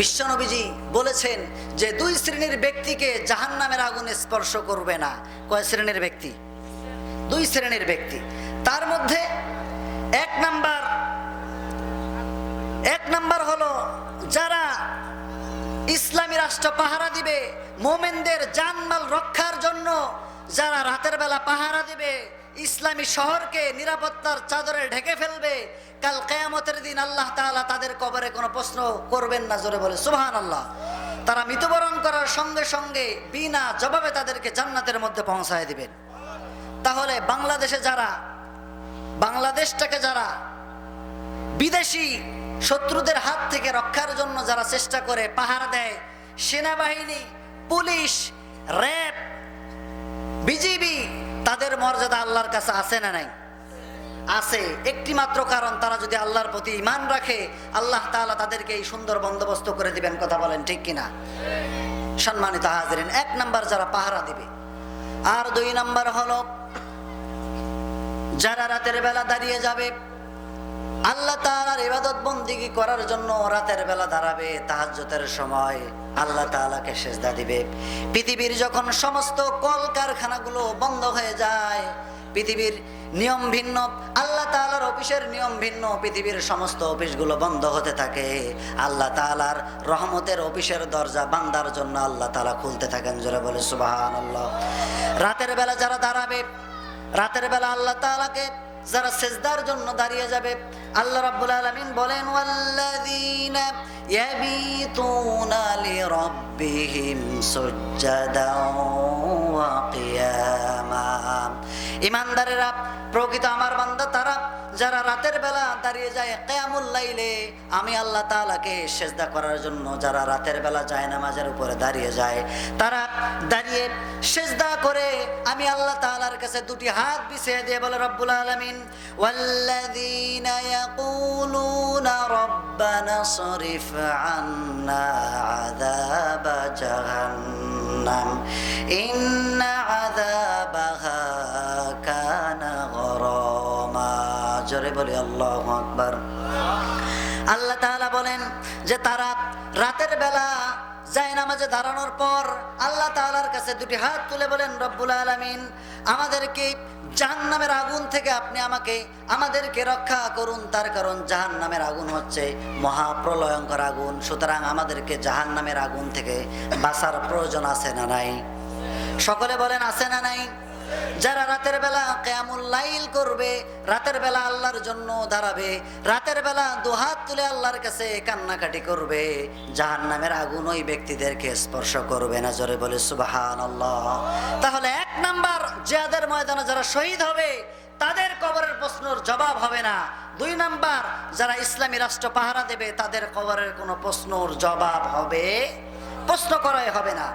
বিশ্বনবীজি বলেছেন যে দুই শ্রেণির ব্যক্তিকে জাহান নামের আগুনে স্পর্শ করবে না। কয় শ্রেণির ব্যক্তি? দুই শ্রেণির ব্যক্তি। তার মধ্যে এক নাম্বার এক নাম্বার হলো যারা ইসলামী রাষ্ট্র পাহারা দিবে, মোমেনদের জানমাল রক্ষার জন্য যারা রাতের বেলা পাহারা দিবে ইসলামী শহরকে নিরাপত্তার চাদরে ঢেকে ফেলবে। কাল কেয়ামতের দিন আল্লাহ তাআলা তাদের কবরে কোনো প্রশ্ন করবেন না, জোরে বলে সুবহান আল্লাহ তারা মৃত্যুবরণ করার সঙ্গে সঙ্গে বিনা জবাবে তাদেরকে জান্নাতের মধ্যে পৌঁছায় দিবেন। তাহলে বাংলাদেশে যারা, বাংলাদেশটাকে যারা বিদেশি শত্রুদের হাত থেকে রক্ষার জন্য যারা চেষ্টা করে পাহারা দেয়, সেনাবাহিনী, পুলিশ, র্যাব, বিজিবি মর্যাদা আল্লাহর কাছে আছে না নাই? আছে। একটি মাত্র কারণ, তারা যদি আল্লাহর প্রতি ইমান রাখে, আল্লাহ তাহলে তাদেরকে এই সুন্দর বন্দোবস্ত করে দিবেন। কথা বলেন ঠিক কিনা? সম্মানিত হাজির এক নাম্বার যারা পাহারা দিবে। আর দুই নাম্বার হল, যারা রাতের বেলা দাঁড়িয়ে যাবে আল্লাহ তাআলার ইবাদত বন্দিগি করার জন্য রাতের বেলা দাঁড়াবে? তাহাজ্জুদের সময় আল্লাহ তাআলাকে সেজদা দিবে। পৃথিবীর যখন সমস্ত কলকারখানাগুলো বন্ধ হয়ে যায়, পৃথিবীর নিয়ম ভিন্ন, আল্লাহ তাআলার অফিসের নিয়ম ভিন্ন, পৃথিবীর সমস্ত অফিসগুলো বন্ধ হতে থাকে। আল্লাহ তাআলার রহমতের অফিসের দরজা বান্দার জন্য আল্লাহ তাআলা খুলতে থাকেন, জোরে বলে সুবহানাল্লাহ। রাতের বেলা যারা দাঁড়াবে, রাতের বেলা আল্লাহ তাআলাকে যারা সেজদার জন্য দাঁড়িয়ে যাবে, আল্লাহ রাব্বুল আলামিন বলেন, ওয়াল্লাযীনা ইয়াবিতুনা লিরাব্বিহিম সুজদাও ওয়া কিয়ামা। ইমানদারেরা প্রকৃত আমার বান্দা, তারা যারা রাতের বেলা দাঁড়িয়ে যায় কেয়ামুল লাইলে, আমি আল্লাহ তাআলাকে সেজদা করার জন্য যারা রাতের বেলা যায় নামাজের উপরে দাঁড়িয়ে যায়, তারা দাঁড়িয়ে সেজদা করে আমি আল্লাহ তাআলার কাছে দুটি হাত বিছিয়ে দিয়ে বলে, রব্বুল আলামিন ইয়াকুলুনা রব্বানা সরিফ আন্না আযাবা জাহান্নাম, ইন্না জোরে বলি, আল্লাহু আকবার। আল্লাহ তাআলা বলেন যে, তারা রাতের বেলা যায় নামাজে দাঁড়ানোর পর আল্লাহ তাআলার কাছে দুটি হাত তুলে বলেন, রব্বুল আলামিন, আমাদেরকে জাহান্নামের আগুন থেকে আপনি আমাকে, আমাদেরকে রক্ষা করুন। তার কারণ জাহান্নামের আগুন হচ্ছে মহাপ্রলয়ঙ্কর আগুন। সুতরাং আমাদেরকে জাহান্নামের আগুন থেকে বাঁচার প্রয়োজন আছে না নাই? সকলে বলেন, আছে না নাই? যারা রাতের বেলা কেয়ামুল লাইল করবে, রাতের বেলা আল্লাহর জন্য দাঁড়াবে, রাতের বেলা দুহাত তুলে আল্লাহর কাছে কান্নাকাটি করবে জাহান নামের আগুন ওই ব্যক্তিদেরকে স্পর্শ করবে না, জোরে বলে সুবাহান তাহলে এক নাম্বার জিয়াদের ময়দানে যারা শহীদ হবে, তাদের কবরের প্রশ্নর জবাব হবে না। দুই নাম্বার, যারা ইসলামী রাষ্ট্র পাহারা দেবে, তাদের কবরের কোনো প্রশ্নর জবাব হবে, প্রশ্ন করাই হবে না।